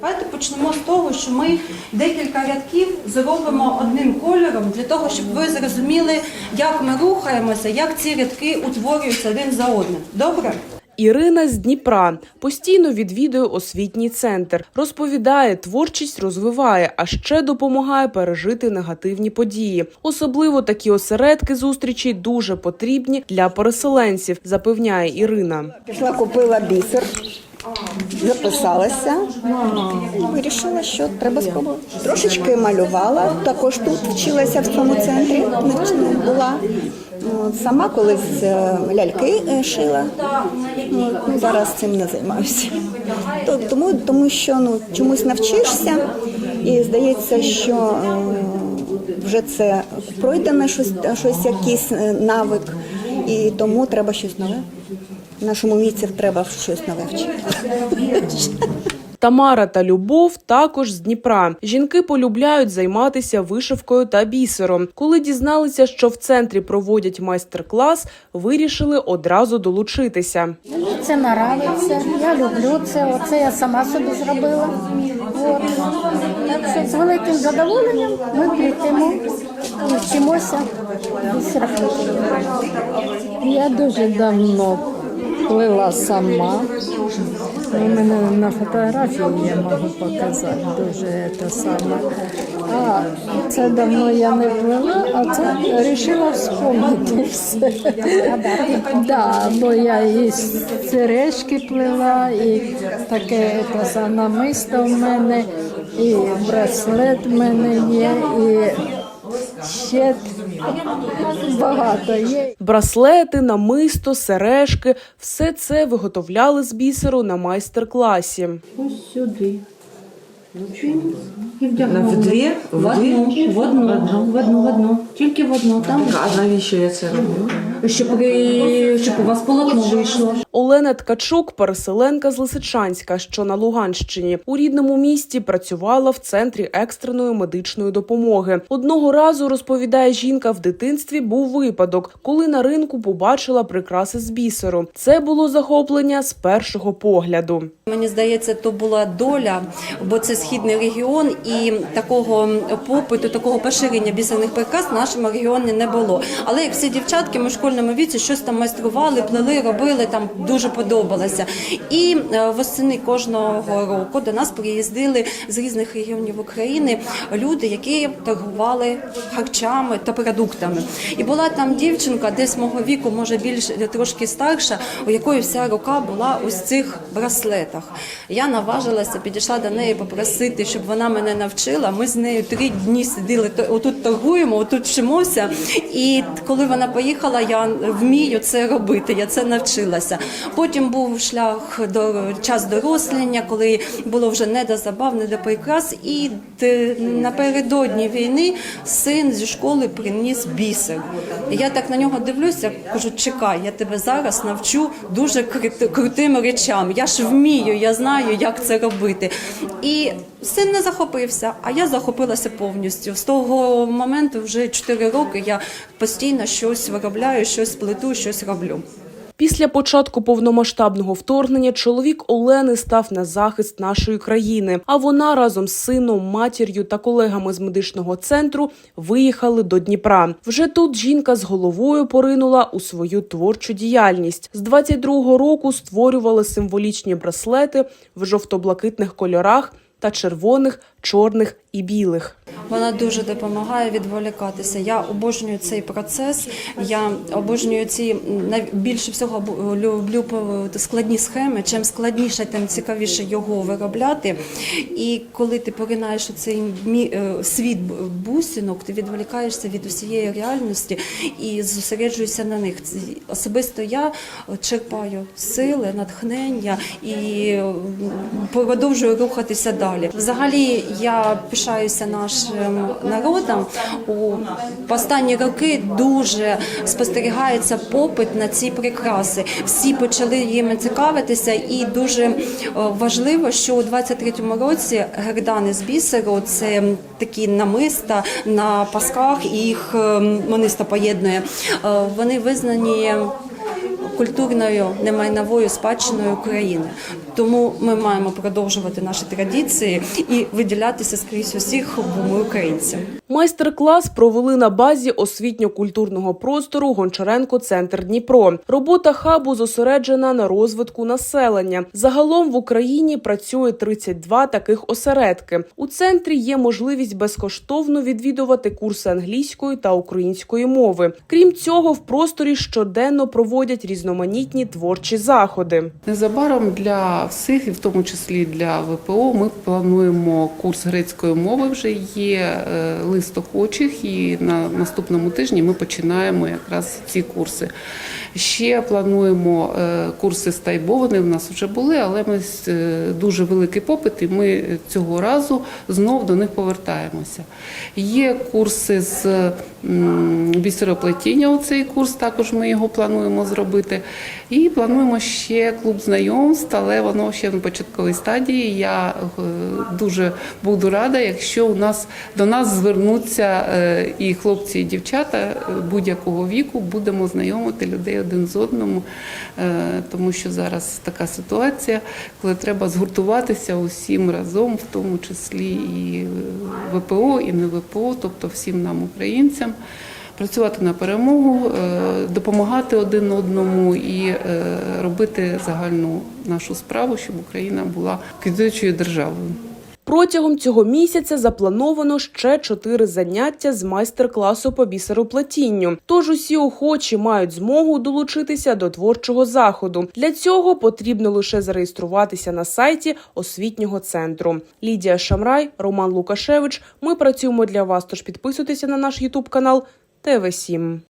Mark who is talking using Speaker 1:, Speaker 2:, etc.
Speaker 1: Давайте почнемо з того, що ми декілька рядків зробимо одним кольором для того, щоб ви зрозуміли, як ми рухаємося, як ці рядки утворюються один за одним. Добре?
Speaker 2: Ірина з Дніпра постійно відвідує освітній центр. Розповідає, творчість розвиває, а ще допомагає пережити негативні події. Особливо такі осередки зустрічей дуже потрібні для переселенців, запевняє Ірина.
Speaker 3: Пішла, купила бісер, записалася, вирішила, що треба спробувати. Трошечки малювала, також тут вчилася в цьому центрі, була. От, Сама колись е, ляльки е, шила, ну, зараз цим не займаюся. Тому, тому що ну, чомусь навчишся і здається, що е, вже це пройдено щось, щось якийсь навик, і тому треба щось нове. Нашому віці треба щось нове вчити.
Speaker 2: Тамара та Любов також з Дніпра. Жінки полюбляють займатися вишивкою та бісером. Коли дізналися, що в центрі проводять майстер-клас, вирішили одразу долучитися.
Speaker 4: Це нравиться, я люблю це. Оце я сама собі зробила. От. Так що з великим задоволенням ми плетемо і вчимося бісером.
Speaker 5: Я дуже давно плела сама. У мене на фотографії я можу показати дуже те саме. А це давно я не плела, а це вирішила вспомнити все. Да, бо я і сережки плела, і таке те намисто в мене, і браслет в мене є, і ще багато є.
Speaker 2: Браслети, намисто, сережки все це виготовляли з бісеру на майстер-класі.
Speaker 6: Ось сюди. І
Speaker 7: в дві?
Speaker 6: В
Speaker 7: В
Speaker 6: одну, в одну, в одну, в одну. Тільки в одну. Там,
Speaker 7: А навіщо я це роблю?
Speaker 6: щоб, щоб у вас полотно вийшло.
Speaker 2: Олена Ткачук, переселенка з Лисичанська, що на Луганщині, у рідному місті працювала в центрі екстреної медичної допомоги. Одного разу розповідає жінка, в дитинстві був випадок, коли на ринку побачила прикраси з бісеру. Це було захоплення з першого погляду.
Speaker 1: Мені здається, то була доля, бо це східний регіон, і такого попиту, такого поширення бісерних прикрас в нашому регіоні не було. Але як всі дівчатки, ми в школьному віці щось там майстрували, плели, робили, там дуже подобалося. І е, восени кожного року до нас приїздили з різних регіонів України люди, які торгували харчами та продуктами. І була там дівчинка, десь мого віку, може більш трошки старша, у якої вся рука була в цих браслетах. Я наважилася, підійшла до неї попросити, щоб вона мене навчила. Ми з нею три дні сиділи, то- отут торгуємо, отут вчимося. І коли вона поїхала, я вмію це робити. Я це навчилася. Потім був шлях до час дорослення, коли було вже не до забав, не до прикрас. І напередодні війни син зі школи приніс бісер. Я так на нього дивлюся, кажу: чекай, я тебе зараз навчу дуже крутим речам. Я ж вмію, я знаю, як це робити. І син не захопився, а я захопилася повністю. З того моменту вже 4 роки я постійно щось виробляю, щось плету, щось роблю.
Speaker 2: Після початку повномасштабного вторгнення чоловік Олени став на захист нашої країни. А вона разом з сином, матір'ю та колегами з медичного центру виїхали до Дніпра. Вже тут жінка з головою поринула у свою творчу діяльність. З 22-го року створювали символічні браслети в жовто-блакитних кольорах та червоних, чорних і білих.
Speaker 1: Вона дуже допомагає відволікатися. Я обожнюю цей процес. Я обожнюю ці більше всього люблю складні схеми. Чим складніше, тим цікавіше його виробляти. І коли ти поринаєш у цей е, світ бусинок, ти відволікаєшся від усієї реальності і зосереджуєшся на них. Особисто я черпаю сили, натхнення і продовжую рухатися далі. Взагалі я пишаюся нашим народом. У останні роки дуже спостерігається попит на ці прикраси. Всі почали їми цікавитися, і дуже е, важливо, що у 23-му році гердани з бісеру це такі намиста на пасках, їх е, мониста поєднує. Е, Вони визнані культурною немайновою спадщиною України. Тому ми маємо продовжувати наші традиції і виділятися скрізь усіх, бо ми українці.
Speaker 2: Майстер-клас провели на базі освітньо-культурного простору Гончаренко Центр Дніпро. Робота хабу зосереджена на розвитку населення. Загалом в Україні працює 32 таких осередки. У центрі є можливість безкоштовно відвідувати курси англійської та української мови. Крім цього, в просторі щоденно проводять різноманітні творчі заходи.
Speaker 8: Незабаром для всіх, і в тому числі для ВПО, ми плануємо курс грецької мови. Вже є е, лист охочих, і на наступному тижні ми починаємо якраз ці курси. Ще плануємо е, курси з тайбо, вони в нас вже були, але ми е, дуже великий попит, і ми цього разу знов до них повертаємося. Є курси з бісероплетіння. Оцей курс також ми його плануємо зробити. І плануємо ще клуб знайомств, але воно ще на початковій стадії. Я е, дуже буду рада, якщо у нас до нас звернуться е, і хлопці, і дівчата е, будь-якого віку, будемо знайомити людей один з одному, тому що зараз така ситуація, коли треба згуртуватися усім разом, в тому числі і ВПО, і не ВПО, тобто всім нам, українцям. Працювати на перемогу, е, допомагати один одному і е, робити загальну нашу справу, щоб Україна була квітуючою державою.
Speaker 2: Протягом цього місяця заплановано ще чотири заняття з майстер-класу по бісероплетінню. Тож усі охочі мають змогу долучитися до творчого заходу. Для цього потрібно лише зареєструватися на сайті освітнього центру. Лідія Шамрай, Роман Лукашевич. Ми працюємо для вас. Тож підписуйтеся на наш Ютуб канал ТВ 7